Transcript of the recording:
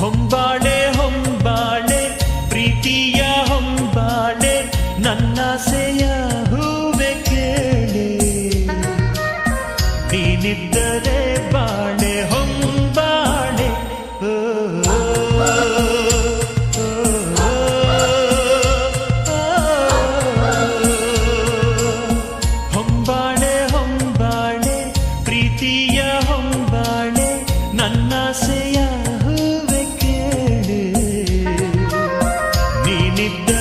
ಹೊಂಬಾಳೆ ಹೊಂಬಾಳೆ ಪ್ರೀತಿಯ ಹೊಂಬಾಳೆ ನನ್ನ ನನ್ನಾಸೆಯ ಹೂವೆ ಕೇಳಿ. ನೀನಿದ್ದರೆ ಬಾಳೆ நித்த